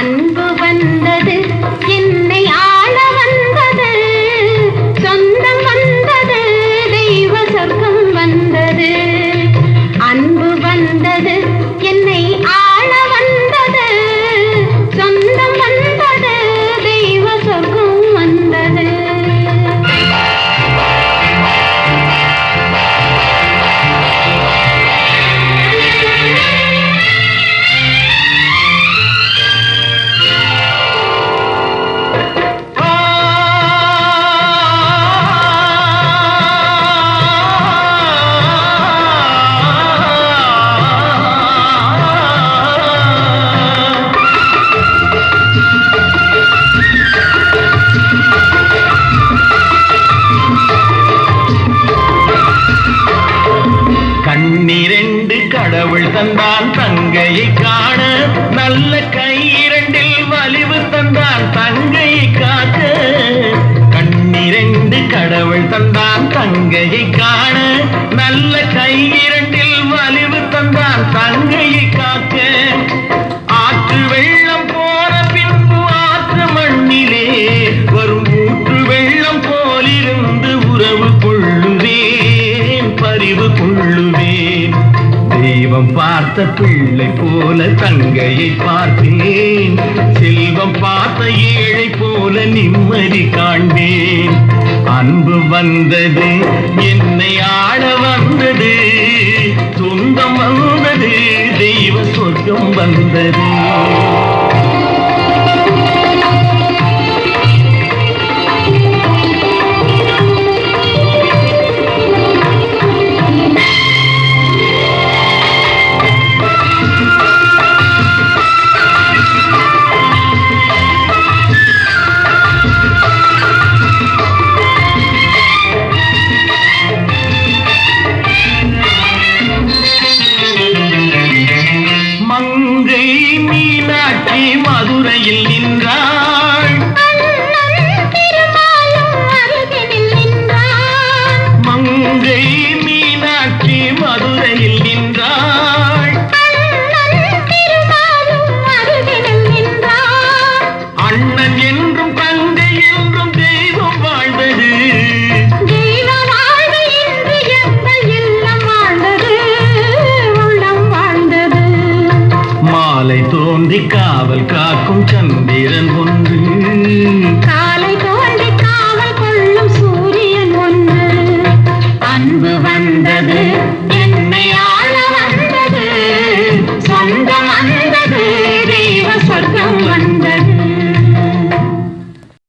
அன்பு வந்தது என்னை ஆள வந்தது சொந்தம் வந்தது தெய்வ சொர்க்கம் வந்தது. அன்பு வந்தது கடவுள் தந்தான் தங்கையை காண நல்ல கை இரண்டில் வலிவு தந்தான் தங்கையை காக்க. கண்ணிரண்டு கடவுள் தந்தான் தங்கையை காண நல்ல கை இரண்டில் வலிவு தந்தான் தங்கையை பார்த்த பிள்ளை போல தங்கையை பார்த்தேன். செல்வம் பார்த்த ஏழை போல நிம்மதி காண்பேன். அன்பு வந்தது என்னை ஆட வந்தது. சொந்தம் வந்தது தெய்வ சொர்க்கம் வந்தது. மது மாலை காவல் காக்கும் சந்திரன் ஒன்று.